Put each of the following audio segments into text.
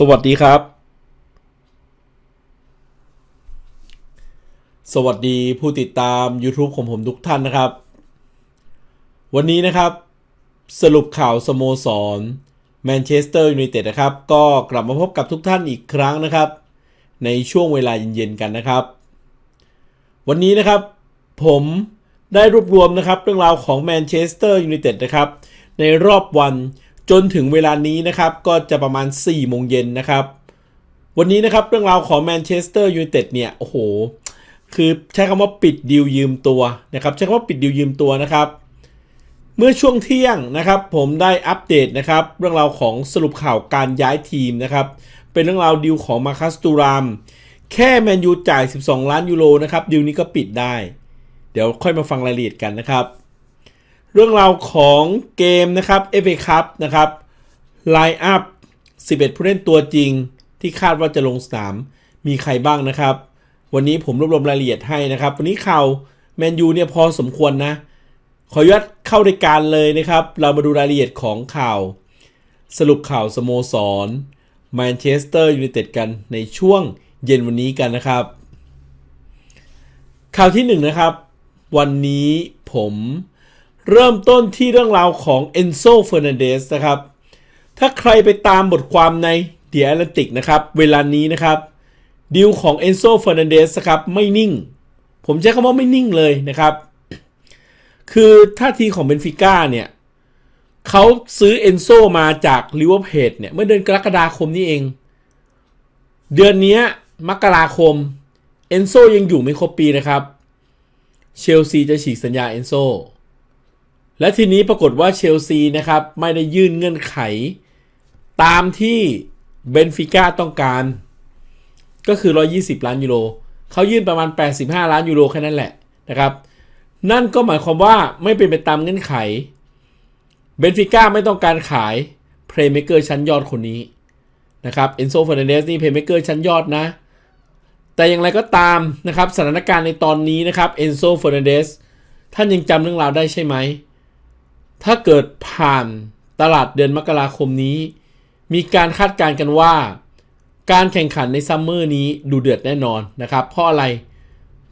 สวัสดีครับ สวัสดีผู้ติดตาม YouTube ของผมทุกท่านนะครับ วันนี้นะครับ สรุปข่าวสโมสรแมนเชสเตอร์ยูไนเต็ดนะครับ ก็กลับมาพบกับทุกท่านอีกครั้งนะครับ ในช่วงเวลาเย็นๆกันนะครับ วันนี้นะครับผมได้รวบรวมนะครับเรื่องราวของแมนเชสเตอร์ยูไนเต็ดนะครับ ในรอบวัน จนถึงเวลานี้นะครับก็จะประมาณ4โมงเย็นนะครับ วันนี้นะครับเรื่องราวของแมนเชสเตอร์ยูไนเต็ดเนี่ยโอ้โห คือใช้คำว่าปิดดีลยืมตัวนะครับใช้คำว่าปิดดีลยืมตัวนะครับ เมื่อช่วงเที่ยงนะครับ ผมได้อัปเดตนะครับ เรื่องราวของสรุปข่าวการย้ายทีมนะครับ เป็นเรื่องราวดีลของมาคัสตูรามแค่แมนยูจ่าย 12 ล้านยูโรนะครับดีลนี้ก็ปิดได้ เดี๋ยวค่อยมาฟังรายละเอียดกันนะครับ เรื่องราวของเกมนะครับ FA Cup นะครับไลน์อัพ 11 ผู้เล่นตัวจริงที่คาดว่าจะลงสนามมีใครบ้างนะครับ วันนี้ผมรวบรวมรายละเอียดให้นะครับ วันนี้ข่าวแมนยูเนี่ยพอสมควรนะ ขออนุญาตเข้ารายการเลยนะครับ เรามาดูรายละเอียดของข่าว สรุปข่าวสโมสรแมนเชสเตอร์ยูไนเต็ดกันในช่วงเย็นวันนี้กันนะครับ ข่าวที่หนึ่งนะครับ วันนี้ผม เริ่มต้นที่เรื่องราวของเอนโซเฟอร์นันเดสนะครับ ถ้าใครไปตามบทความใน The Atlantic นะครับ เวลานี้นะครับดีลของเอนโซเฟอร์นันเดสครับไม่นิ่ง ผมใช้คำว่าไม่นิ่งเลยนะครับ คือท่าทีของเบนฟิก้าเนี่ยเขาซื้อเอนโซมาจากลิเวอร์เพดเนี่ย เมื่อเดือนกรกฎาคมนี้เอง เดือนนี้มกราคมเอนโซยังอยู่ไม่ครบปีนะครับ เชลซีจะฉีกสัญญาเอนโซ และทีนี้ปรากฏว่าเชลซีนะครับ ไม่ได้ยื่นเงื่อนไข ตามที่เบนฟิก้าต้องการ ก็คือ 120 ล้านยูโรเขายื่นประมาณ 85 ล้านยูโรแค่นั้นแหละนะครับ นั่นก็หมายความว่าไม่เป็นไปตามเงื่อนไขเบนฟิก้าไม่ต้องการขายเพลย์เมเกอร์ชั้นยอดคนนี้นะครับเอนโซเฟอร์นันเดสนี่เพลย์เมเกอร์ชั้นยอดนะ แต่อย่างไรก็ตามนะครับสถานการณ์ในตอนนี้นะครับเอนโซเฟอร์นันเดสท่านยังจำเรื่องราวได้ใช่ไหม ถ้าเกิดผ่านตลาดเดือนมกราคมนี้ มีการคาดการณ์กันว่า การแข่งขันในซัมเมอร์นี้ดูเดือดแน่นอนนะครับ เพราะอะไร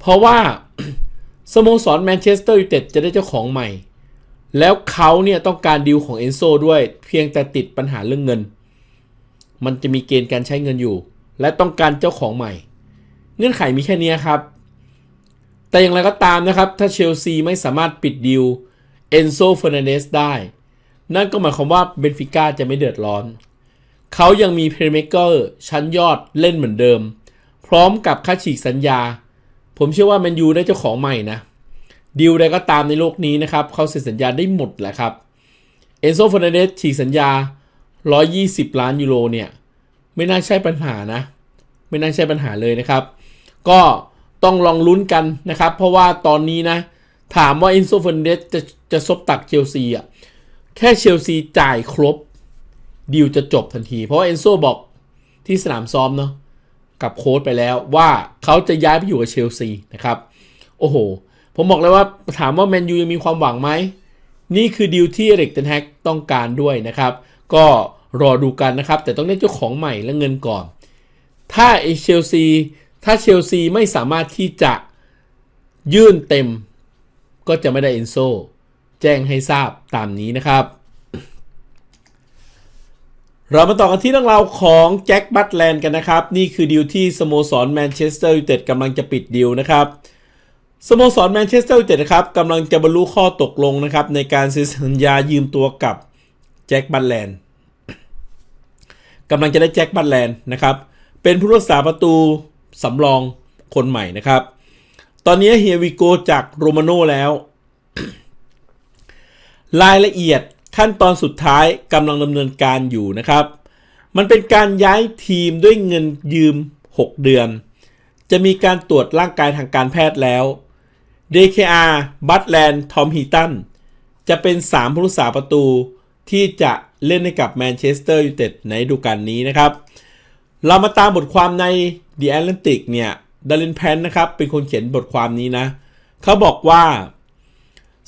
เพราะว่าสโมสรแมนเชสเตอร์ยูไนเต็ดจะได้เจ้าของใหม่ แล้วเขาเนี่ยต้องการดีลของเอนโซด้วย เพียงแต่ติดปัญหาเรื่องเงิน มันจะมีเกณฑ์การใช้เงินอยู่ และต้องการเจ้าของใหม่ เงื่อนไขมีแค่นี้ครับ แต่อย่างไรก็ตามนะครับ ถ้าเชลซีไม่สามารถปิดดีล เอนโซเฟอร์นันเดสได้ นั่นก็หมายความว่าเบนฟิก้าจะไม่เดือดร้อน เขายังมีเพลย์เมเกอร์ชั้นยอดเล่นเหมือนเดิม พร้อมกับค่าฉีกสัญญา ผมเชื่อว่าแมนยูได้เจ้าของใหม่นะดีลใดก็ตามในโลกนี้นะครับ เขาเซ็นสัญญาได้หมดแหละครับ เอนโซเฟอร์นันเดสฉีกสัญญา 120 ล้านยูโรเนี่ย ไม่น่าใช่ปัญหานะ ไม่น่าใช่ปัญหาเลยนะครับ ก็ต้องลองลุ้นกันนะครับ เพราะว่าตอนนี้นะ ถามว่าเอนโซเฟนเดสจะจะซบตักเชลซีอะ แค่เชลซีจ่ายครบดีลจะจบทันที เพราะว่าเอนโซบอกที่สนามซ้อมเนาะกับโค้ชไปแล้วว่าเขาจะย้ายไปอยู่กับเชลซีนะครับ โอ้โห ผมบอกเลยว่าถามว่าแมนยูยังมีความหวังไหม นี่คือดีลที่เอริกเทนแฮกต้องการด้วยนะครับ ก็รอดูกันนะครับ แต่ต้องได้เจ้าของใหม่และเงินก่อน ถ้าเอเชลซีถ้าเชลซีไม่สามารถที่จะยื่นเต็ม ก็จะไม่ได้เอนโซแจ้งให้ทราบตามนี้นะครับ เรามาต่อกันที่เรื่องราวของแจ็คบัตแลนด์กันนะครับ นี่คือดีลที่สโมสรแมนเชสเตอร์ยูไนเต็ดกำลังจะปิดดีลนะครับสโมสรแมนเชสเตอร์ยูไนเต็ดครับกำลังจะบรรลุข้อตกลงนะครับ ในการซื้อสัญญายืมตัวกับแจ็คบัตแลนด์กำลังจะได้แจ็คบัตแลนด์นะครับ เป็นผู้รักษาประตูสำรองคนใหม่นะครับ ตอนนี้เฮียวิโกจากโรมาโน่แล้ว รายละเอียดขั้นตอนสุดท้ายกำลังดำเนินการอยู่นะครับ มันเป็นการย้ายทีมด้วยเงินยืม 6 เดือน จะมีการตรวจร่างกายทางการแพทย์แล้ว DKR บัตแลนด์ทอมฮีตันจะเป็น 3 ผู้รักษาประตูที่จะเล่นให้กับแมนเชสเตอร์ยูไนเต็ดในฤดูกาลนี้นะครับ เรามาตามบทความใน The Atlantic เนี่ย ดารินแพนนะครับ เป็นคนเขียนบทความนี้นะ เขาบอกว่า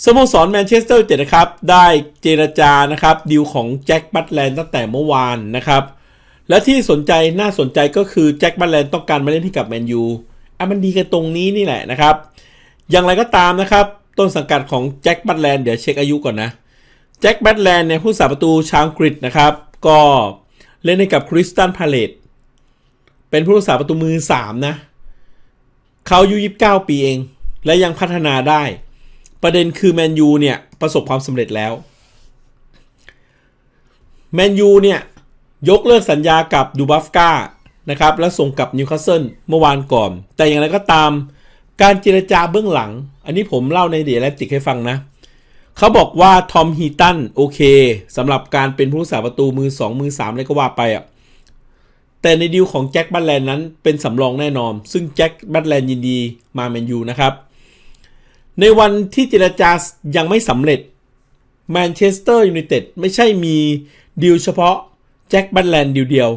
สโมสรแมนเชสเตอร์ยูไนเต็ดนะครับ ได้เจรจานะครับดีลของแจ็คบัตแลนด์ตั้งแต่เมื่อวานนะครับ และที่สนใจน่าสนใจก็คือแจ็คบัลแลนต้องการมาเล่นให้กับแมนยูอะมันดีกันตรงนี้นี่แหละนะครับ อย่างไรก็ตามนะครับ ต้นสังกัดของแจ็คบัตแลนด์เดี๋ยวเช็คอายุก่อนนะแจ็คบัตแลนด์เนี่ยผู้สาประตูชาวอังกฤษนะครับ ก็เล่นให้กับคริสตันพาเลตเป็นผู้รักษาประตูมือ 3 นะ เขาอายุ29ปีเอง และยังพัฒนาได้ ประเด็นคือแมนยูเนี่ยประสบความสำเร็จแล้วแมนยูเนี่ยยกเลิกสัญญากับดูบัฟกานะครับและส่งกับนิวคาสเซิลเมื่อวานก่อน แต่อย่างไรก็ตามการเจรจาเบื้องหลัง อันนี้ผมเล่าในเดียร์แลติกให้ฟังนะ เขาบอกว่าทอมฮีตันโอเคสำหรับการเป็นผู้รักษาประตูมือ 2 มือ 3 อะไรก็ว่าไปอะ แต่ในดีลของแจ็คบัตแลนด์นั้นเป็นสำรองแน่นอน ซึ่งแจ็คบัตแลนด์ยินดีมาแมนยูนะครับ ในวันที่เจรจายังไม่สำเร็จแมนเชสเตอร์ยูไนเต็ดไม่ใช่มีดีลเฉพาะแจ็คบัตแลนด์ดีลเดียว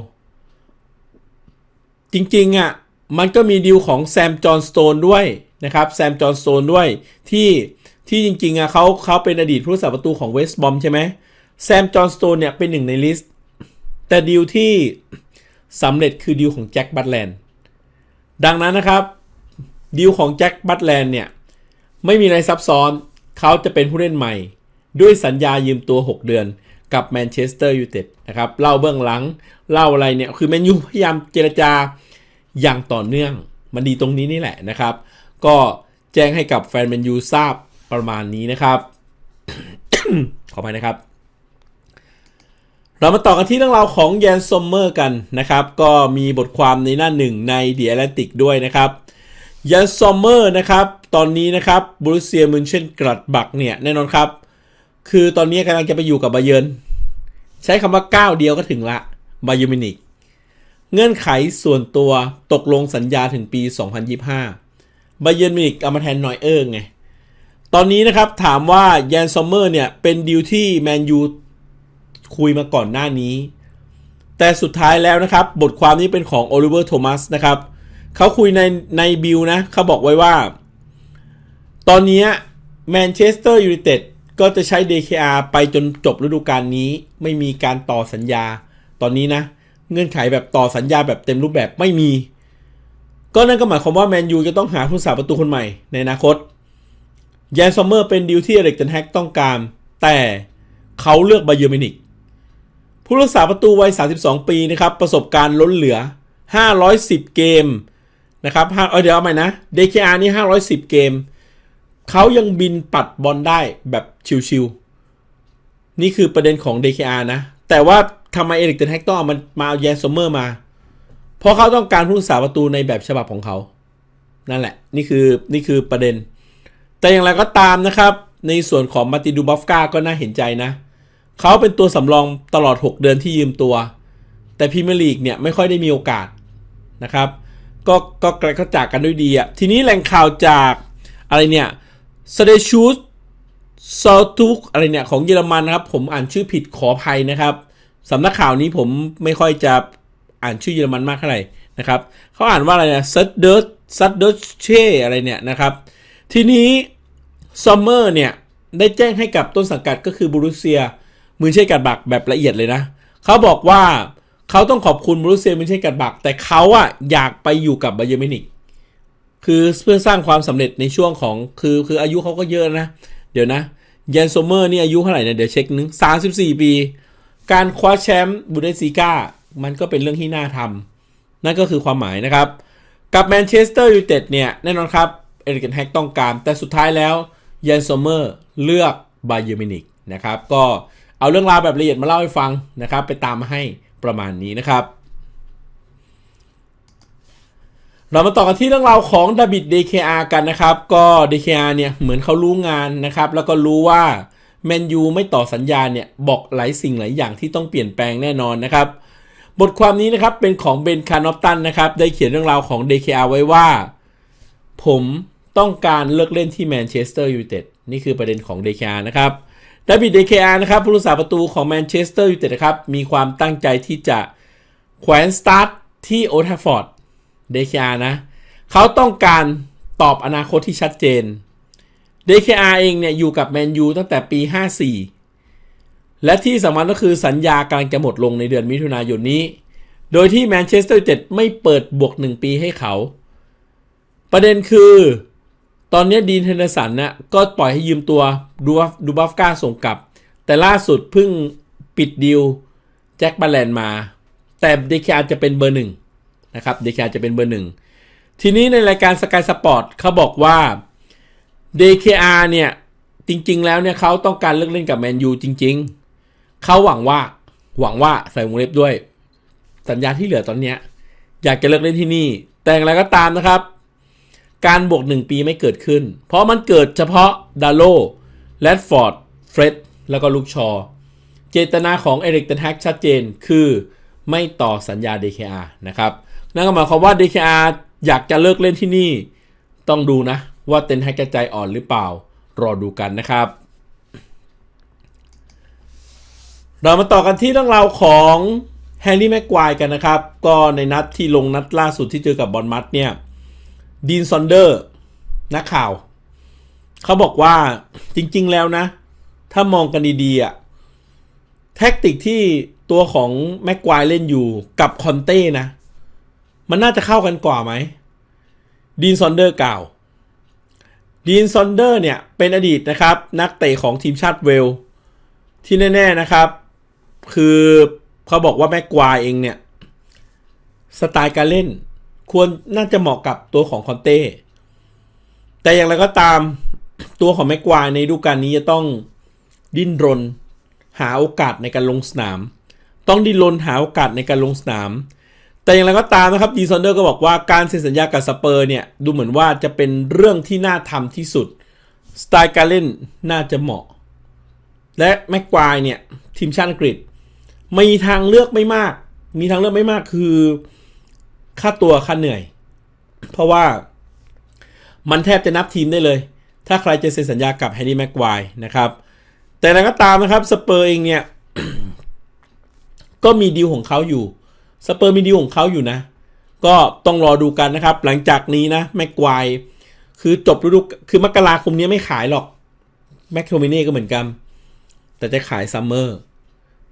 จริงๆอะมันก็มีดีลของแซมจอห์นสโตนด้วยนะครับแซมจอห์นสโตนด้วยที่ที่จริงๆอะเขาเขาเป็นอดีตผู้รักษาประตูของเวสต์บอมใช่ไหมแซมจอห์นสโตนเนี่ยเป็นหนึ่งในลิสต์ แต่ดีลที่ สำเร็จคือดีลของแจ็คบัตแลนด์ดังนั้นนะครับดีลของแจ็คบัตแลนด์เนี่ย ไม่มีอะไรซับซ้อนเขาจะเป็นผู้เล่นใหม่ ด้วยสัญญายืมตัว 6 เดือนกับแมนเชสเตอร์ยูไนเต็ดนะครับเล่าเบื้องหลังเล่าอะไรเนี่ย คือแมนยูพยายามเจรจาอย่างต่อเนื่อง มันดีตรงนี้นี่แหละนะครับ ก็แจ้งให้กับแฟนแมนยูทราบประมาณนี้นะครับ ขอไปนะครับ เรามาต่อกันที่เรื่องราวของแยนซอมเมอร์กันนะครับ ก็มีบทความในหน้าหนึ่งใน The Atlantic ด้วยนะครับแยนซอมเมอร์นะครับ ตอนนี้นะครับบรูเซียมุนเช่นกรัดบักเนี่ยแน่นอนครับ คือตอนนี้กำลังจะไปอยู่กับบาเยินใช้คำว่าก้าวเดียวก็ถึงละบาเยอร์มินิกเงื่อนไขส่วนตัวตกลงสัญญาถึงปี 2025 บาเยิร์นมินิกเอามาแทนนอยเอิงไง ตอนนี้นะครับถามว่าแยนซอมเมอร์เนี่ยเป็นดีลที่แมนยู คุยมาก่อนหน้านี้ แต่สุดท้ายแล้วนะครับ บทความนี้เป็นของโอลิเวอร์โทมัสนะครับเขาคุยในในบิลนะเขาบอกไว้ว่า ตอนนี้แมนเชสเตอร์ยูไนเต็ดก็จะใช้ DKR ไปจนจบฤดูกาลนี้ ไม่มีการต่อสัญญา ตอนนี้นะ เงื่อนไขแบบต่อสัญญาแบบเต็มรูปแบบไม่มี ก็นั่นก็หมายความว่าแมนยูจะต้องหาผู้สาประตูคนใหม่ในอนาคตแยนซอมเมอร์เป็นดีลที่เอเล็กเทนแฮกต้องการ แต่เขาเลือกบาเยอร์มินิก ผู้รักษาประตูวัย 32 ปีนะครับ ประสบการณ์ล้นเหลือ 510 เกมนะครับเออเดี๋ยวเอาใหม่นะ DKR นี่ 510 เกม เขายังบินปัดบอลได้แบบชิวๆ นี่คือประเด็นของ DKR นะ แต่ว่าทำไมเอริกเทนแฮกต้องเอามันมาเอาแยนซอมเมอร์มา เพราะเขาต้องการผู้รักษาประตูในแบบฉบับของเขา นั่นแหละ นี่คือนี่คือประเด็น แต่อย่างไรก็ตามนะครับ ในส่วนของมาติดูบัฟกาก็น่าเห็นใจนะ เขาเป็นตัวสำรองตลอด 6 เดือนที่ยืมตัว แต่พรีเมียร์ลีกเนี่ยไม่ค่อยได้มีโอกาสนะครับก็ก็ก็จากกันด้วยดีอะทีนี้แหล่งข่าวจากอะไรเนี่ยสเดชูสซอทุกอะไรเนี่ยของเยอรมันนะครับ ผมอ่านชื่อผิดขออภัยนะครับสำนักข่าวนี้ผมไม่ค่อยจะอ่านชื่อเยอรมันมากเท่าไหร่นะครับเขาอ่านว่าอะไรนะซัดเดิร์ซัดเดิร์เช่อะไรเนี่ยนะครับ ทีนี้ซัมเมอร์เนี่ยได้แจ้งให้กับต้นสังกัดก็คือบรูเซีย มือเช่กัดบักแบบละเอียดเลยนะเขาบอกว่าเขาต้องขอบคุณบรูเซียมือเช่กัดบัก แต่เขาอะอยากไปอยู่กับบาเยอร์มินิกคือเพื่อสร้างความสำเร็จในช่วงของคือคืออายุเขาก็เยอะนะ เดี๋ยวนะยันโซเมอร์นี่อายุเท่าไหร่เนี่ยเดี๋ยวเช็คนึงสามสิบสี่ปี การคว้าแชมป์บูเดสซีกามันก็เป็นเรื่องที่น่าทำนั่นก็คือความหมายนะครับ กับแมนเชสเตอร์ยูไนเต็ดเนี่ยแน่นอนครับเอริกแฮกต้องการ แต่สุดท้ายแล้วยันโซเมอร์เลือกบาเยอร์มินิกนะครับ ก็ เอาเรื่องราวแบบละเอียดมาเล่าให้ฟังนะครับ ไปตามมาให้ประมาณนี้นะครับ เรามาต่อกันที่เรื่องราวของดาบิด DKR กันนะครับ ก็ DKR เนี่ยเหมือนเขารู้งานนะครับ แล้วก็รู้ว่าแมนยูไม่ต่อสัญญาเนี่ยบอกหลายสิ่งหลายอย่างที่ต้องเปลี่ยนแปลงแน่นอนนะครับ บทความนี้นะครับเป็นของเบนคาร์นอฟตันนะครับ ได้เขียนเรื่องราวของ DKR ไว้ว่า ผมต้องการเลิกเล่นที่แมนเชสเตอร์ยูไนเต็ดนี่คือประเด็นของ DKR นะครับ ดาบิด DKR นะครับผู้รักษาประตูของแมนเชสเตอร์ยูไนเต็ดนะครับ มีความตั้งใจที่จะแขวนสตาร์ทที่โอทัฟอร์ด DKR นะ เขาต้องการตอบอนาคตที่ชัดเจน DKR เองเนี่ย อยู่กับแมนยูตั้งแต่ปี 54 และที่สำคัญก็คือสัญญากำลังจะหมดลงในเดือนมิถุนายนนี้ โดยที่แมนเชสเตอร์ยูไนเต็ดไม่เปิดบวก 1 ปีให้เขา ประเด็นคือ ตอนนี้ดีนเทนเนสันนะก็ปล่อยให้ยืมตัวดูบัฟดูบัฟก้าส่งกลับ แต่ล่าสุดเพิ่งปิดดีลแจ็คบาแลนมา แต่เดคอาจะเป็นเบอร์หนึ่งนะครับเดคอาจะเป็นเบอร์หนึ่งทีนี้ในรายการสกายสปอร์ตเขาบอกว่า DKR เนี่ยจริง ๆ แล้วเนี่ยเขาต้องการเลิกเล่นกับแมนยูจริง ๆ เขาหวังว่าหวังว่าใส่วงเล็บด้วย สัญญาที่เหลือตอนเนี้ยอยากจะเลิกเล่นที่นี่ แต่อย่างไรก็ตามนะครับ การบวก 1 ปีไม่เกิดขึ้น เพราะมันเกิดเฉพาะดาโลแรดฟอร์ด เฟร็ด แล้วก็ลูกชอ เจตนาของเอริกเตนแฮกชัดเจนคือไม่ต่อสัญญา DKR นะครับ นั่นก็หมายความว่า DKR อยากจะเลิกเล่นที่นี่ ต้องดูนะ ว่าเตนแฮกจะใจอ่อนหรือเปล่า รอดูกันนะครับ เรามาต่อกันที่เรื่องราวของแฮร์รี่แม็กควายกันนะครับ ก็ในนัดที่ลงนัดล่าสุดที่เจอกับบอลมัดเนี่ย ดีนซอนเดอร์นักข่าว เขาบอกว่าจริง ๆ แล้วนะ ถ้ามองกันดีๆอะแท็กติกที่ตัวของแม็กควายเล่นอยู่กับคอนเต้นะ มันน่าจะเข้ากันกว่าไหมดีนซอนเดอร์กล่าวดีนซอนเดอร์เนี่ย เป็นอดีตนะครับ นักเตะของทีมชาติเวล ที่แน่ ๆนะครับ คือเขาบอกว่าแม็กควายเองเนี่ย สไตล์การเล่น ควรน่าจะเหมาะกับตัวของคอนเต้ แต่อย่างไรก็ตามตัวของแม็กควายในฤดูกาลนี้จะต้องดิ้นรน หาโอกาสในการลงสนาม ต้องดิ้นรนหาโอกาสในการลงสนาม แต่อย่างไรก็ตามนะครับดีซอนเดอร์ก็บอกว่าการเซ็นสัญญากับสเปอร์เนี่ยดูเหมือนว่าจะเป็นเรื่องที่น่าทำที่สุดสไตล์การเล่นน่าจะเหมาะ และแม็กควายเนี่ยทีมชาติอังกฤษ มีทางเลือกไม่มาก มีทางเลือกไม่มากคือ ค่าตัวค่าเหนื่อย เพราะว่ามันแทบจะนับทีมได้เลย ถ้าใครจะเซ็นสัญญากับแฮร์รี่แม็กควนะครับ แต่อะไรก็ตามนะครับสเปอร์เองเนี่ย ก็มีดีลของเขาอยู่สเปอร์มีดีลของเขาอยู่นะ ก็ต้องรอดูกันนะครับ หลังจากนี้นะแม็กควคือจบฤดูคือมกราคมนี้ไม่ขายหรอกแม็กโทมิเน่ก็เหมือนกัน แต่จะขายซัมเมอร์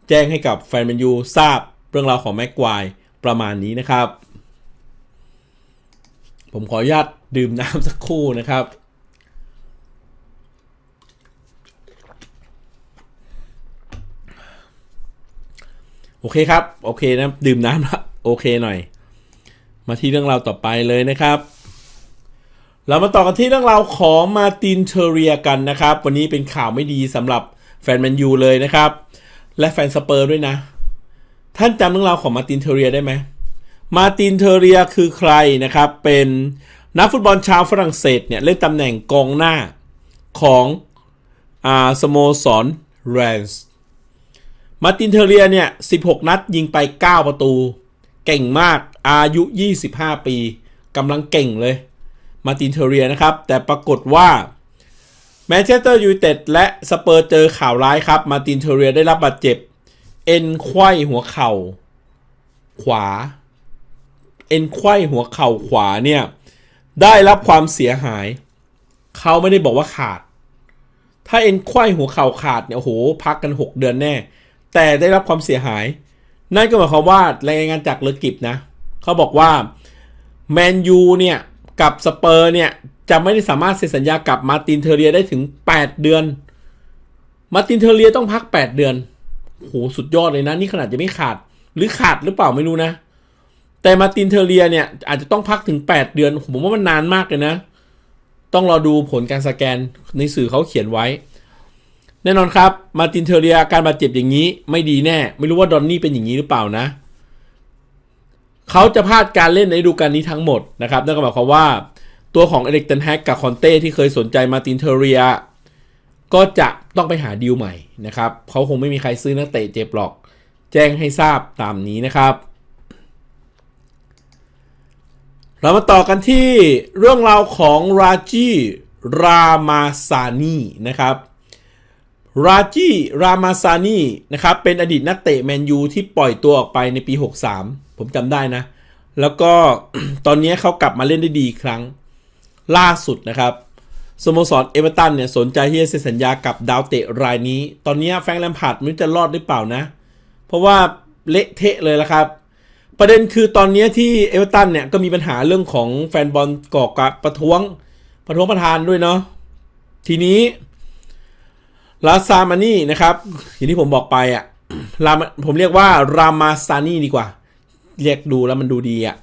แจ้งให้กับแฟนแมนยูทราบเรื่องราวของแม็กควประมาณนี้นะครับ ผมขออนุญาตดื่มน้ำสักครู่นะครับ โอเคครับ โอเคนะ ดื่มน้ำละโอเคหน่อย มาที่เรื่องราวต่อไปเลยนะครับ เรามาต่อกันที่เรื่องราวของมาตินเทเรียกันนะครับ วันนี้เป็นข่าวไม่ดีสำหรับแฟนแมนยูเลยนะครับ และแฟนสเปอร์ด้วยนะ ท่านจำเรื่องราวของมาตินเทเรียได้ไหม มาตินเทเรียคือใครนะครับ เป็นนักฟุตบอลชาวฝรั่งเศสเนี่ยเล่นตำแหน่งกองหน้าของอาสโมสรแรนส์มาตินเทเรียเนี่ย 16 นัดยิงไป 9 ประตู เก่งมากอายุ 25 ปีกำลังเก่งเลย มาตินเทเรียนะครับ แต่ปรากฏว่าแมนเชสเตอร์ยูไนเต็ดและสเปอร์เจอข่าวร้ายครับ มาตินเทเรียได้รับบาดเจ็บ เอ็นไขว้หัวเข่า ขวา เอ็นไขว้หัวเข่าขวาเนี่ย ได้รับความเสียหาย เขาไม่ได้บอกว่าขาด ถ้าเอ็นไขว้หัวเข่าขาดเนี่ยโอ้โหพักกัน 6 เดือนแน่ แต่ได้รับความเสียหาย นั่นก็หมายความว่ารายงานจากเลกิบนะเขาบอกว่าแมนยูเนี่ยกับสเปอร์เนี่ยจะไม่ได้สามารถเซ็นสัญญากับมาตินเทเรียได้ถึง 8 เดือน มาตินเทเรียต้องพัก 8 เดือนโหสุดยอดเลยนะ นี่ขนาดจะไม่ขาดหรือขาดหรือเปล่าไม่รู้นะ แต่มาตินเทเรียเนี่ย อาจจะต้องพักถึง 8 เดือน ผมว่ามันนานมากเลยนะ ต้องรอดูผลการสแกนในสื่อเขาเขียนไว้ แน่นอนครับ มาตินเทเรียการบาดเจ็บอย่างนี้ไม่ดีแน่ ไม่รู้ว่าดอนนี่เป็นอย่างนี้หรือเปล่านะ เขาจะพลาดการเล่นในฤดูกาลนี้ทั้งหมดนะครับนั่นก็หมายความว่าตัวของเอริกเทนแฮกกับคอนเต้ที่เคยสนใจมาตินเทเรียก็จะต้องไปหาดีลใหม่นะครับ เขาคงไม่มีใครซื้อนักเตะเจ็บหรอก แจ้งให้ทราบตามนี้นะครับ เรามาต่อกันที่เรื่องราวของราจีรามาซานีนะครับราจีรามาซานีนะครับเป็นอดีตนักเตะแมนยูที่ปล่อยตัวออกไปในปี 63 ผมจำได้นะ แล้วก็ตอนนี้เขากลับมาเล่นได้ดีครั้งล่าสุดนะครับสโมสรเอเวอร์ตันเนี่ยสนใจที่จะเซ็นสัญญากับดาวเตะรายนี้ ตอนนี้แฟรงแลมพาร์ดไม่รู้จะรอดหรือเปล่านะ เพราะว่าเละเทะเลยละครับ ประเด็นคือตอนนี้ที่เอเวอร์ตันเนี่ยก็มีปัญหาเรื่องของแฟนบอลก่อกะประท้วงประท้วงประธานด้วยเนาะทีนี้ลาซามานี่นะครับ อย่างที่ผมบอกไปอะ่ะรามผมเรียกว่ารามาซานี่ดีกว่า เรียกดูแล้วมันดูดีอะ่ะ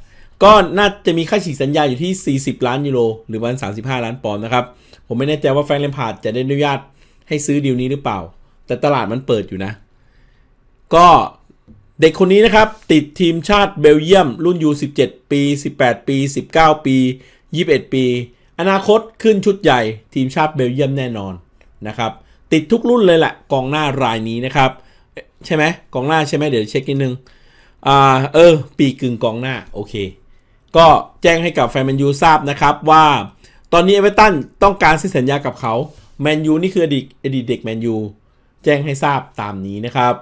ก็น่าจะมีค่าฉีกสัญญาอยู่ที่ 40 ล้านยูโร หรือประมาณ35 ล้านปอนด์นะครับ ผมไม่แน่ใจว่าแฟรงค์เลมพาร์ดจะได้อนุญาตให้ซื้อดีลนี้หรือเปล่า แต่ตลาดมันเปิดอยู่นะ ก็ เด็กคนนี้นะครับ ติดทีมชาติเบลเยียม รุ่น U17 ปี 18 ปี 19 ปี 21 ปี อนาคตขึ้นชุดใหญ่ทีมชาติเบลเยียมแน่นอนนะครับ ติดทุกรุ่นเลยแหละกองหน้ารายนี้นะครับ ใช่ไหมกองหน้าใช่ไหมเดี๋ยวเช็คนิดนึงอ่าเออ ปีกึ่งกองหน้าโอเค ก็แจ้งให้กับแฟนแมนยูทราบนะครับว่าตอนนี้เอเวอเรตันต้องการเซ็นสัญญากับเขาแมนยูนี่คืออดีตอดีตเด็กแมนยูแจ้งให้ทราบตามนี้นะครับ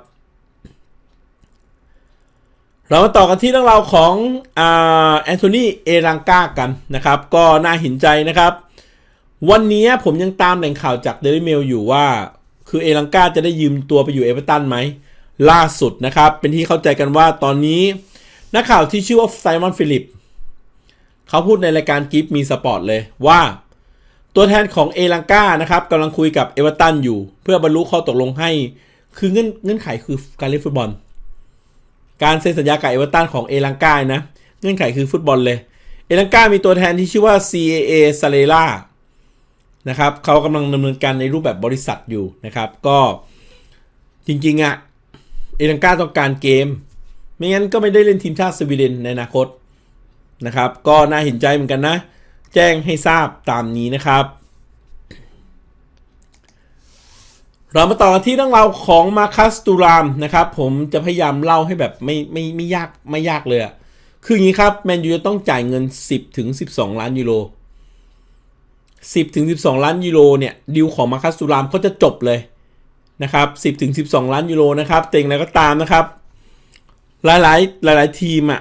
เรามาต่อกันที่เรื่องราวของอแอนโทนีเอรังกากันนะครับ ก็น่าเห็นใจนะครับ วันนี้ผมยังตามแหล่งข่าวจากเดลิเมลอยู่ว่า คือเอรังกาจะได้ยืมตัวไปอยู่เอเวอร์ตันไหม ล่าสุดนะครับ เป็นที่เข้าใจกันว่าตอนนี้ นักข่าวที่ชื่อว่าไซมอนฟิลิปเขาพูดในรายการกิฟมีสปอร์ตเลยว่า ตัวแทนของเอลังกานะครับกำลังคุยกับเอเวอร์ตันอยู่ เพื่อบรรลุข้อตกลงให้ คือเงื่อนเงื่อนไขคือการเล่นฟุตบอล การเซ็นสัญญากับเอเวอร์ตันของเอลังกานะ เงื่อนไขคือฟุตบอลเลย เอลังกามีตัวแทนที่ชื่อว่า CAA s a l e l a นะครับเขากำลังดำเนินการในรูปแบบบริษัทอยู่นะครับ ก็จริงๆอะ่ะเอลังกาต้องการเกม ไม่งั้นก็ไม่ได้เล่นทีมชาติสวีเดนในอนาคตนะครับ ก็น่าเห็นใจเหมือนกันนะ แจ้งให้ทราบตามนี้นะครับ เรามาต่อที่เรื่องราวของมาคัสตูรามนะครับ ผมจะพยายามเล่าให้แบบไม่ไม่ไม่ยากไม่ยากเลยอะคืออย่างนี้ครับแมนยูจะต้องจ่ายเงิน 10ถึง12 ล้านยูโร10ถึง12 ล้านยูโรเนี่ยดีลของมาคัสตูรามก็จะจบเลยนะครับ10ถึง12 ล้านยูโรนะครับเต็งแล้วก็ตามนะครับ หลายหลายหลายหลายทีมอะ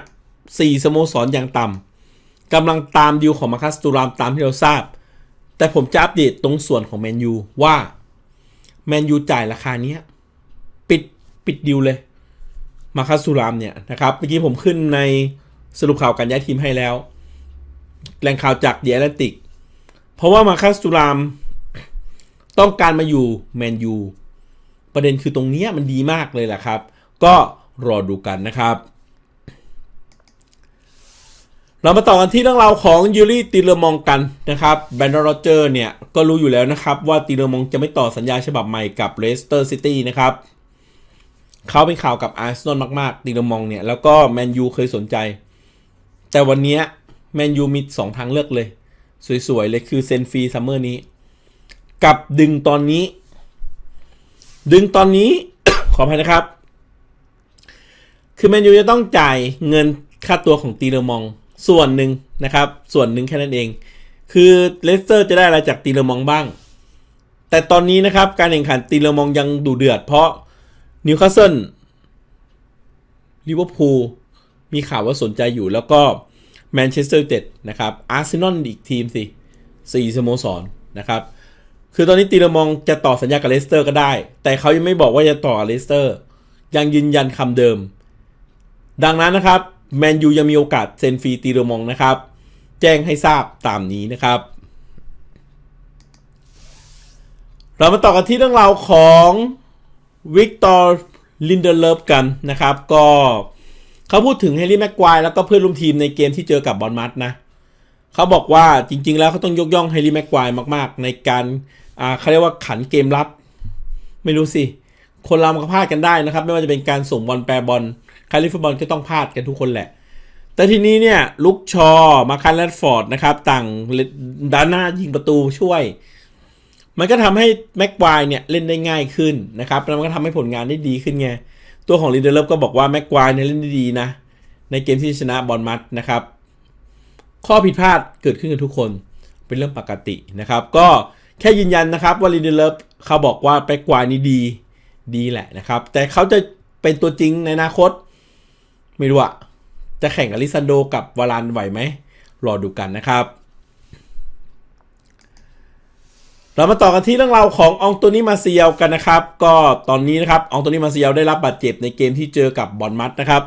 สี่สโมสรอย่างต่ำกำลังตามดีลของมาคัสตูรามตามที่เราทราบ แต่ผมจะอัปเดตตรงส่วนของแมนยูว่า แมนยูจ่ายราคานี้ปิดปิดดีลเลย มาคัสตูรามเนี่ยนะครับเมื่อกี้ผมขึ้นในสรุปข่าวการย้ายทีมให้แล้ว แหล่งข่าวจากเดียแลนติก เพราะว่ามาคัสตูรามต้องการมาอยู่แมนยูประเด็นคือตรงนี้มันดีมากเลยแหละครับ ก็รอดูกันนะครับ เรามาต่อกันที่เรื่องราวของยูริตีเลมองกันนะครับแบนด์โรเจอร์เนี่ย ก็รู้อยู่แล้วนะครับ ว่าตีเลมองจะไม่ต่อสัญญาฉบับใหม่กับเลสเตอร์ซิตี้นะครับเขาเป็นข่าวกับอาร์เซนอลมากๆตีเลมองเนี่ย แล้วก็แมนยูเคยสนใจ แต่วันนี้แมนยูมีสองทางเลือกเลย สวยๆ เลยคือเซนฟรีซัมเมอร์นี้ กับดึงตอนนี้ ดึงตอนนี้ ขออภัยนะครับ คือแมนยูจะต้องจ่ายเงินค่าตัวของตีเลมอง ส่วนหนึ่งนะครับ ส่วนหนึ่งแค่นั้นเอง คือเลสเตอร์จะได้อะไรจากตีเลมองบ้าง แต่ตอนนี้นะครับการแข่งขันตีเลมองยังดูเดือด เพราะนิวคาสเซิลลิเวอร์พูลมีข่าวว่าสนใจอยู่แล้วก็แมนเชสเตอร์ยูไนเต็ดนะครับอาร์เซนอลอีกทีมสิสี่สโมสรนะครับ คือตอนนี้ตีเลมองจะต่อสัญญากับเลสเตอร์ก็ได้ แต่เขายังไม่บอกว่าจะต่อเลสเตอร์ ยังยืนยันคำเดิม ดังนั้นนะครับ แมนยูยังมีโอกาสเซ็นฟรีตีเรมองนะครับ แจ้งให้ทราบตามนี้นะครับ เรามาต่อกันที่เรื่องราวของวิกตอร์ลินเดเลฟกันนะครับ ก็เขาพูดถึงเฮนรี่แม็กควายแล้วก็เพื่อนร่วมทีมในเกมที่เจอกับบอลมัดนะเขาบอกว่าจริง ๆ แล้วเขาต้องยกย่องเฮนรี่แม็กควายมาก ๆ ในการอ่าเขาเรียกว่าขันเกมรับ ไม่รู้สิ คนเรามันก็พลาดกันได้นะครับ ไม่ว่าจะเป็นการส่งบอลแปรบอล ครเล่นฟุตบอลก็ต้องพลาดกันทุกคนแหละ แต่ทีนี้เนี่ยลุกชอมาคันแรดฟอร์ดนะครับ ต่างด้านหน้ายิงประตูช่วย มันก็ทำให้แม็กควายเนี่ยเล่นได้ง่ายขึ้นนะครับแล้วมันก็ทำให้ผลงานได้ดีขึ้นไง ตัวของลีเดอร์เลิฟก็บอกว่าแม็กควายเนี่ยเล่นได้ดีนะ ในเกมที่ชนะบอลมัดนะครับ ข้อผิดพลาดเกิดขึ้นกับทุกคนเป็นเรื่องปกตินะครับ ก็แค่ยืนยันนะครับว่าลีเดอร์เลิฟเขาบอกว่าแม็กควายนี่ดีดีแหละนะครับ แต่เขาจะเป็นตัวจริงในอนาคต ไม่รู้อะจะแข่งกับลิซันโดกับวารานไหวไหม รอดูกันนะครับ เรามาต่อกันที่เรื่องราวขององโตนี่มาเซียลกันนะครับ ก็ตอนนี้นะครับองโตนี่มาเซียลได้รับบาดเจ็บในเกมที่เจอกับบอลมัดนะครับ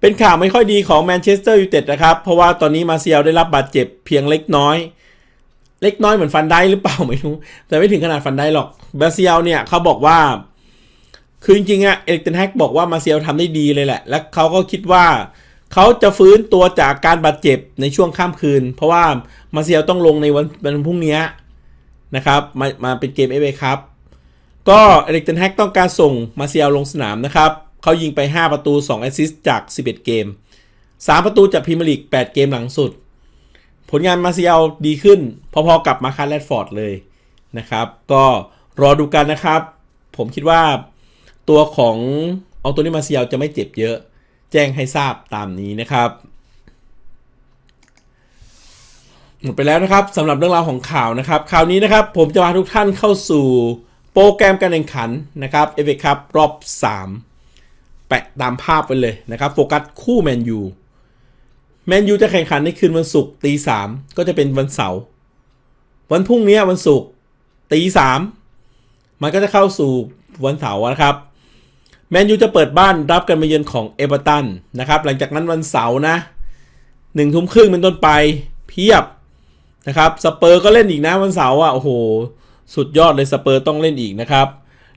เป็นข่าวไม่ค่อยดีของแมนเชสเตอร์ยูไนเต็ดนะครับ เพราะว่าตอนนี้มาเซียลได้รับบาดเจ็บเพียงเล็กน้อย เล็กน้อยเหมือนฟันได้หรือเปล่าไม่รู้ แต่ไม่ถึงขนาดฟันได้หรอกมาเซียลเนี่ยเขาบอกว่า คือจริงๆอะเอริกเทนแฮกบอกว่ามาเซียลทำได้ดีเลยแหละ และเขาก็คิดว่า เขาจะฟื้นตัวจากการบาดเจ็บในช่วงข้ามคืน เพราะว่ามาเซียลต้องลงในวันวันพรุ่งนี้นะครับมามาเป็นเกมเอเวครับก็เอริกเทนแฮกต้องการส่งมาเซียลลงสนามนะครับเขายิงไป 5 ประตู 2 แอสซิสต์จาก 11 เกม 3 ประตูจากพรีเมียร์ลีก 8 เกมหลังสุด ผลงานมาเซียลดีขึ้น พอๆกับมาคาร์แรดฟอร์ดเลยนะครับ ก็รอดูกันนะครับ ผมคิดว่า ตัวของเอาตัวนี้มาเซียลจะไม่เจ็บเยอะ แจ้งให้ทราบตามนี้นะครับหมดไปแล้วนะครับสำหรับเรื่องราวของข่าวนะครับข่าวนี้นะครับผมจะพาทุกท่านเข้าสู่โปรแกรมการแข่งขันนะครับเอฟเอคัพรอบ 3 แปะตามภาพไปเลยนะครับโฟกัสคู่แมนยูแมนยูจะแข่งขันในคืนวันศุกร์ตีสามก็จะเป็นวันเสาร์วันพรุ่งนี้วันศุกร์ตีสามมันก็จะเข้าสู่วันเสาร์นะครับ แมนยูจะเปิดบ้านรับกันมาเยือนของเอเวอร์ตันนะครับ หลังจากนั้นวันเสาร์นะหนึ่งทุ่มครึ่งเป็นต้นไปเพียบนะครับสเปอร์ก็เล่นอีกนะวันเสาร์อะโอ้โห สุดยอดเลยสเปอร์ต้องเล่นอีกนะครับ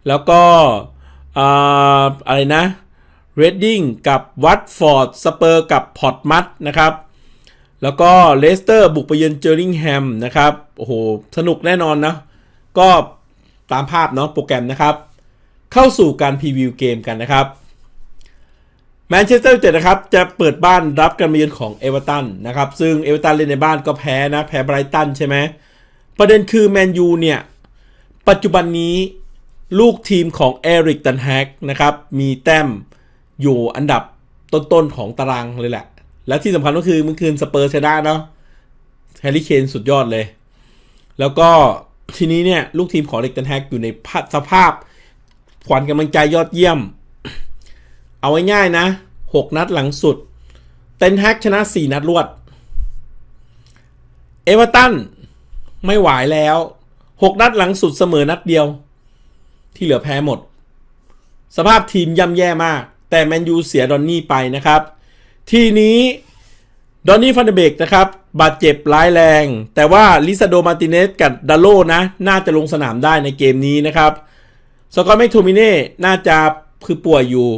แล้วก็อะไรนะเรดดิ้งกับวัตฟอร์ดสเปอร์กับพอร์ตมัตนะครับ แล้วก็เลสเตอร์บุกไปเยือนเจอริงแฮมนะครับ โอ้โห สนุกแน่นอนนะ ก็ตามภาพเนาะโปรแกรมนะครับ เข้าสู่การพรีวิวเกมกันนะครับแมนเชสเตอร์ยูไนเต็ดนะครับจะเปิดบ้านรับการมาเยือนของเอเวอร์ตันนะครับซึ่งเอเวอร์ตันเล่นในบ้านก็แพ้นะแพ้ไบรตันใช่ไหมประเด็นคือแมนยูเนี่ยปัจจุบันนี้ลูกทีมของเอริกตันแฮกนะครับมีแต้มอยู่อันดับต้นๆของตารางเลยแหละ และที่สำคัญก็คือเมื่อคืนสเปอร์ชนะเนาะแฮร์รี่เคนสุดยอดเลย แล้วก็ทีนี้เนี่ยลูกทีมของเอริกตันแฮกอยู่ในสภาพ ขวัญกำลังใจยอดเยี่ยม เอาง่ายๆนะ 6 นัดหลังสุด เตนแฮกชนะ 4 นัดรวด เอเวอร์ตันไม่ไหวแล้ว 6 นัดหลังสุดเสมอนัดเดียว ที่เหลือแพ้หมด สภาพทีมย่ำแย่มาก แต่แมนยูเสียดอนนี่ไปนะครับ ทีนี้ดอนนี่ฟันเดเบกนะครับ บาดเจ็บร้ายแรง แต่ว่าลิซาโดมาติเนสกับดาโลนะ น่าจะลงสนามได้ในเกมนี้นะครับ สกอตแมคโทมิเน่น่าจะคือป่วยอยู่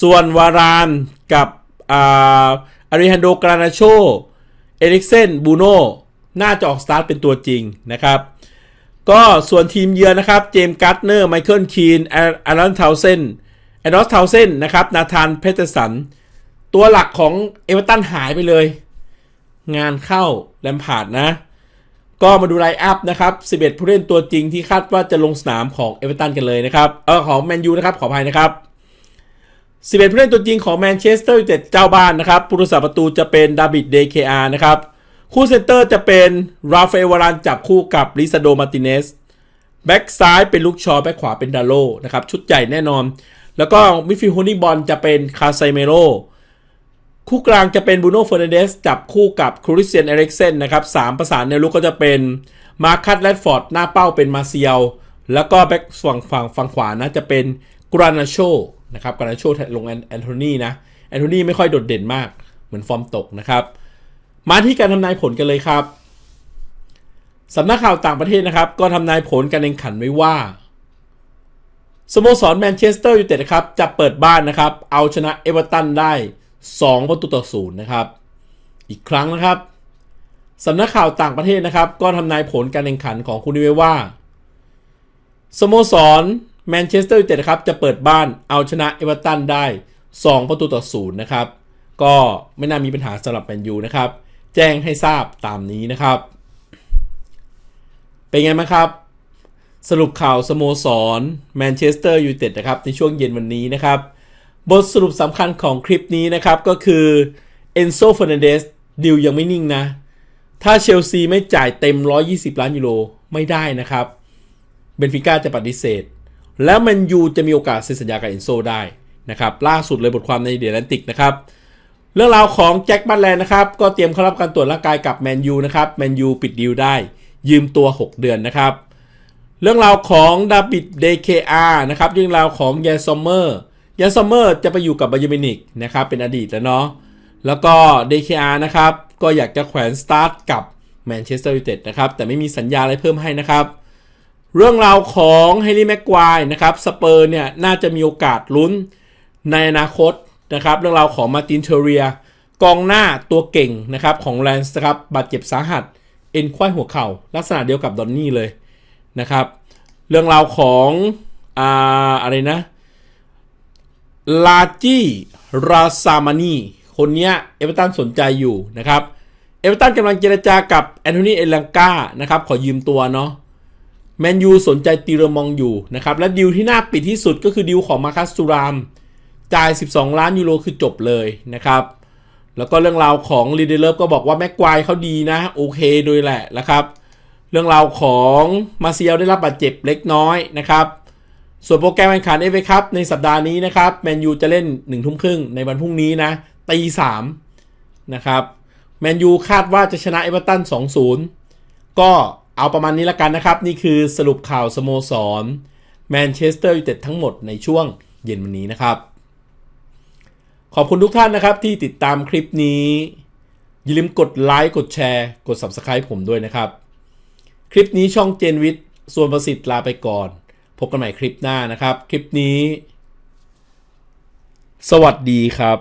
ส่วนวารานกับอาริฮันโดกรานาโชเอริกเซนบูโน่น่าจะออกสตาร์ทเป็นตัวจริงนะครับก็ส่วนทีมเยือนนะครับ เจมส์การ์เนอร์ไมเคิลคีนอรันเทาเซนแอนอสเทาเซนนะครับ นาธานเพเทอร์สัน ตัวหลักของเอเวอร์ตันหายไปเลย งานเข้าแลมพาร์ดนะ ก็มาดูไลน์อัพนะครับ 11 ผู้เล่นตัวจริงที่คาดว่าจะลงสนามของเอเวอเรตันกันเลยนะครับ เออของแมนยูนะครับ ขออภัยนะครับ 11 ผู้เล่นตัวจริงของแมนเชสเตอร์ยูไนเต็ดเจ้าบ้านนะครับ ผู้รักษาประตูจะเป็นดาบิดเดเคอาร์นะครับ คู่เซนเตอร์จะเป็นราฟาเอลวารานจับคู่กับลิซาโดมาติเนส แบ็กซ้ายเป็นลูกชอแบ็กขวาเป็นดาโลนะครับ ชุดใหญ่แน่นอน แล้วก็มิดฟิลด์โฮนี่บอลจะเป็นคาไซเมโร คู่กลางจะเป็นบูโน่เฟอร์นันเดสจับคู่กับคริสเตียนเอริกเซนนะครับสามประสานในลูกก็จะเป็นมาร์คัตแรดฟอร์ดหน้าเป้าเป็นมาเซียลแล้วก็แบ็กฝั่งฝั่งฝั่งขวานะจะเป็นกรานาโชนะครับกรานาโชลงแอนโทนีนะแอนโทนีไม่ค่อยโดดเด่นมากเหมือนฟอร์มตกนะครับ มาที่การทำนายผลกันเลยครับสำนักข่าวต่างประเทศนะครับ ก็ทำนายผลการแข่งขันไว้ว่าสโมสรแมนเชสเตอร์ยูไนเต็ดครับจะเปิดบ้านนะครับ เอาชนะเอเวอร์ตันได้ 2 ประตูต่อศูนย์นะครับ อีกครั้งนะครับสำนักข่าวต่างประเทศนะครับ ก็ทำนายผลการแข่งขันของคุณนิเวว่า สโมสรแมนเชสเตอร์ยูไนเต็ดครับจะเปิดบ้านเอาชนะเอเวอร์ตันได้ 2 ประตูต่อศูนย์นะครับ ก็ไม่น่ามีปัญหาสำหรับแมนยูนะครับ แจ้งให้ทราบตามนี้นะครับ เป็นไงบ้างครับ สรุปข่าวสโมสรแมนเชสเตอร์ยูไนเต็ดนะครับในช่วงเย็นวันนี้นะครับ บทสรุปสำคัญของคลิปนี้นะครับก็คือเอนโซเฟอร์นันเดสดิวยังไม่นิ่งนะ ถ้าเชลซีไม่จ่ายเต็ม 120 ล้านยูโรไม่ได้นะครับเบนฟิก้าจะปฏิเสธ แล้วแมนยูจะมีโอกาสเซ็นสัญญากับเอนโซได้นะครับล่าสุดเลยบทความในเดลันติกนะครับเรื่องราวของแจ็คบัตแลนนะครับก็เตรียมเข้ารับการตรวจร่างกายกับแมนยูนะครับแมนยูปิดดีลได้ ยืมตัว 6 เดือนนะครับ เรื่องราวของดาบิดเดเคอาร์นะครับเรื่องราวของแยซอมเมอร์ ยันซัมเมอร์จะไปอยู่กับบาเยอร์มินิกนะครับเป็นอดีตแล้วเนาะแล้วก็ DKR นะครับก็อยากจะแขวนสตาร์ทกับแมนเชสเตอร์ยูไนเต็ดนะครับแต่ไม่มีสัญญาอะไรเพิ่มให้นะครับ เรื่องราวของเฮนรี่แม็กควายนะครับสเปอร์เนี่ยน่าจะมีโอกาสลุ้นในอนาคตนะครับเรื่องราวของมาร์ตินเทเรีย กองหน้าตัวเก่งนะครับของแลนส์นะครับบาดเจ็บสาหัส เอ็นควายหัวเข่า ลักษณะเดียวกับดอนนี่เลยนะครับ เรื่องราวของอ่าอะไรนะ ลาจิราซามานีคนเนี้ยเอเวอร์ตันสนใจอยู่นะครับ เอเวอร์ตันกำลังเจรจากับแอนโทนีเอลังกานะครับ ขอยืมตัวเนาะแมนยูสนใจตีเรมองอยู่นะครับ และดิวที่น่าปิดที่สุดก็คือดิวของมาคัสตูราม จ่าย 12 ล้านยูโรคือจบเลยนะครับ แล้วก็เรื่องราวของลีเดเลฟก็บอกว่าแม็กควายเขาดีนะ โอเคโดยแหละนะครับ เรื่องราวของมาเซียลได้รับบาดเจ็บเล็กน้อยนะครับ ส่วนโปรแกรมแข่งขันเอฟเอคัพในสัปดาห์นี้นะครับแมนยูจะเล่น1นึ่ทุ่มครึ่งในวันพรุ่งนี้นะตีสามนะครับแมนยูคาดว่าจะชนะเอเวอร์ตัน2-0 ก็เอาประมาณนี้ละกันนะครับ นี่คือสรุปข่าวสโมสรแมนเชสเตอร์ยูไนเต็ดทั้งหมดในช่วงเย็นวันนี้นะครับ ขอบคุณทุกท่านนะครับที่ติดตามคลิปนี้ อย่าลืมกดไลค์กดแชร์ กด Subscribe ผมด้วยนะครับ คลิปนี้ช่องเจนวิทย์ส่วนประสิทธิ์ลาไปก่อน พบกันใหม่คลิปหน้านะครับ คลิปนี้ สวัสดีครับ